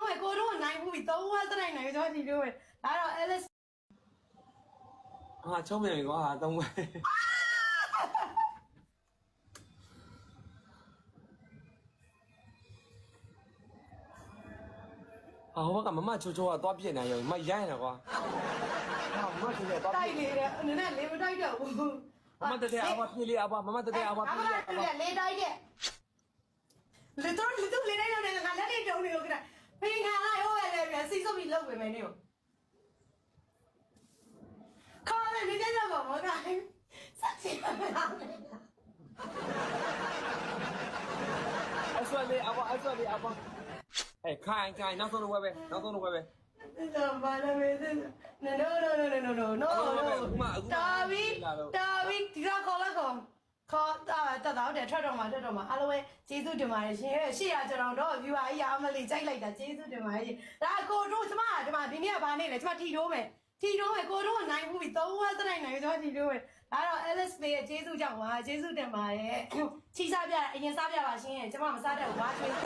တော့ကိုတို့နိုင်ဘူးသုံးဝက်စတိုင်းနိုင်တော့ဒီလိုပဲဒါတော့ Alice ဟာချုံးမြန်ပြီကွာဟာသုံးဝဲဟာဟိုဘက်ကမမချိုချိုကသွားပြစ်နေရောမရိုင်းနေကွာဟာမမချိုချိုသွားပြတိုစ်က်လေတဲ့အနေနဲ့လေမတိုက်တော့ဘူးမမတတဲ့အဘပြစ်လေးအဘမမတတဲ့အဘပြစ်လေးအဘလေတိုက်တဲ့လေတော့လေတော့လေတိုက်တော့ငါလက်လေးတုံးနေလို့ကြတာ ဖင်ခံလိုက်ဟိုပဲလေပြန်စီးစုပ်ပြီးလုပ်ပေးမယ်နေကိုခေါ်တယ်ဒီတဲ့တော့ဘောတာစက်ချင်ပါလားအဆွေလေးအဘအဆွေလေးအဘအဲခိုင်ခိုင်နောက်ဆုံးတော့ဝဲပဲနောက်ဆုံးတော့ဝဲပဲဒါဘာလဲမင်းနော်နော်နော်နော်နော်နော်နော်တော်ပြီတော်ပြီဒီကခေါ်လိုက်ကောခေါ်တာ တက်တော့တယ်ထွက်တော့မှာထွက်တော့မှာအားလုံးပဲကျေးဇူးတင်ပါတယ်ရှင်ရှေ့ရကျွန်တော်တော့ viewer ကြီးအမလေးကြိုက်လိုက်တာကျေးဇူးတင်ပါတယ်ရှင်ဒါကိုတို့ကျမဒီမှာဒီနေ့ကဘာနေလဲကျမထီတိုးမယ်ထီတိုးမယ်ကိုတို့နိုင်ဘူးသုံးဝက်စတိုင်းနိုင်ကျမထီတိုးမယ်ဒါတော့ Alice Play ရဲ့ကျေးဇူးကြောင့်ပါကျေးဇူးတင်ပါတယ်ချီစားပြအရင်စားပြပါရှင်ကျမမစားတဲ့ဝါချွေး